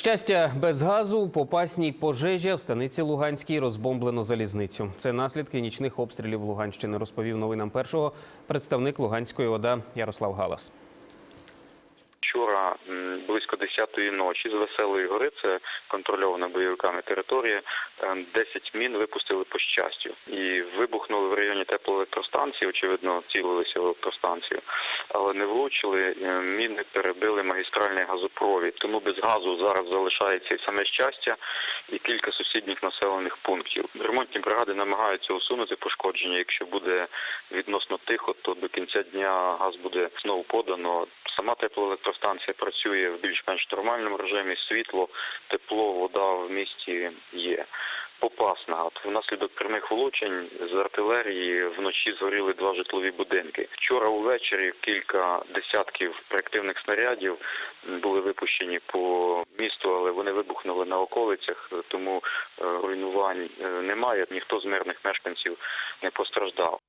Щастя без газу попасній пожежі в станиці Луганській розбомблено залізницю. Це наслідки нічних обстрілів Луганщини, розповів новинам першого представник Луганської ОДА Ярослав Галас. Вчора близько 10-ї ночі з Веселої гори, це контрольована бойовиками територія, е, 10 мін випустили по щастю. І вибухнули в районі теплоелектростанції, очевидно, цілилися в електростанцію, але не влучили. Е, Міни перебили магістральний газопровід. Тому без газу зараз залишається і саме щастя, і кілька сусідніх населених пунктів. Ремонтні бригади намагаються усунути пошкодження. Якщо буде відносно тихо, то до кінця дня газ буде знову подано. Сама теплоелектростанція працює в більш-менш нормальному режимі. Світло, тепло, вода в місті є. Попасна. От внаслідок прямих влучень з артилерії вночі згоріли два житлові будинки. Вчора увечері кілька десятків реактивних снарядів були випущені по місту, але вони вибухнули на околицях, тому е, руйнувань е, немає. Ніхто з мирних мешканців не постраждав.